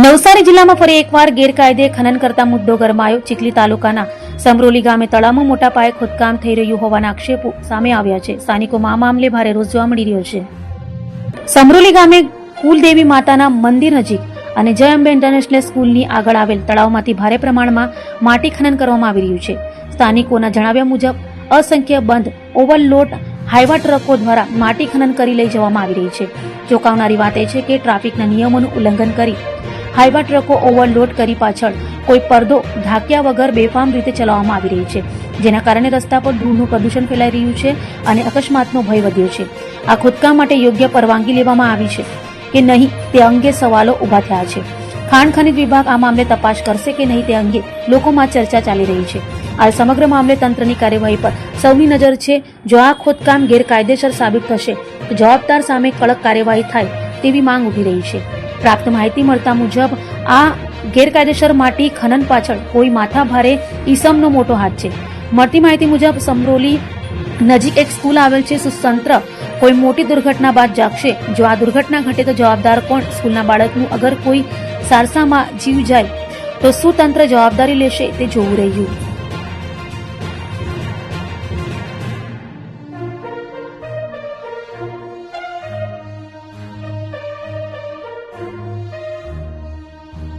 નવસારી જિલ્લામાં ફરી એકવાર ગેરકાયદે ખનન કરતા મુદ્દો ગરમાયો. ચીખલી તાલુકાના સમરોલી ગામે તળાવમાં મોટા પાયે ખોદકામ થઈ રહ્યું હોવાના આક્ષેપો સામે આવ્યા છે. સ્થાનિકોમાં આ મામલે ભારે રોષ જોવા મળી રહ્યો છે. સમરોલી ગામે કુલદેવી માતાના મંદિર નજીક અને જય અંબે ઇન્ટરનેશનલ સ્કૂલની આગળ આવેલ તળાવમાંથી ભારે પ્રમાણમાં માટી ખનન કરવામાં આવી રહ્યું છે. સ્થાનિકોના જણાવ્યા મુજબ, અસંખ્ય બંધ ઓવરલોડ હાઈવા ટ્રકો દ્વારા માટી ખનન કરી લઈ જવામાં આવી રહી છે. ચોંકાવનારી વાત એ છે કે ટ્રાફિકના નિયમોનું ઉલ્લંઘન કરી હાઈવા ટ્રકો ઓવરલોડ કરી પાછળ કોઈ પડદો ઢાંક્યા વગર બેફામ રીતે ચલાવવામાં આવી રહી છે, જેના કારણે રસ્તા પર ધૂળનું પ્રદૂષણ ફેલાઈ રહ્યું છે અને અકસ્માતનો ભય વધ્યો છે. આ ખોદકામ માટે યોગ્ય પરવાનગી લેવામાં આવી છે કે નહીં તે અંગે સવાલો ઊભા થયા છે. ખાણ ખનિજ વિભાગ આ મામલે તપાસ કરશે કે નહીં તે અંગે લોકોમાં ચર્ચા ચાલી રહી છે. આ સમગ્ર મામલે તંત્રની કાર્યવાહી પર સૌની નજર છે. જો આ ખોદકામ ગેરકાયદેસર સાબિત થશે જવાબદાર સામે કડક કાર્યવાહી થાય તેવી માંગ ઊભી રહી છે. પ્રાપ્ત માહિતી મળતા મુજબ, આ ગેરકાયદેસર માટી ખનન પાછળ કોઈ માથાભારે ઈસમનો મોટો હાથ છે. મળતી માહિતી મુજબ, સમરોલી નજીક એક સ્કૂલ આવેલ છે સુતંત્ર કોઈ મોટી દુર્ઘટના બાદ જાગશે. જો આ દુર્ઘટના ઘટે તો જવાબદાર કોણ? સ્કૂલના બાળકનું અગર કોઈ સારસામાં જીવ જાય, તો શું તંત્ર જવાબદારી લેશે, તે જોવું રહ્યું.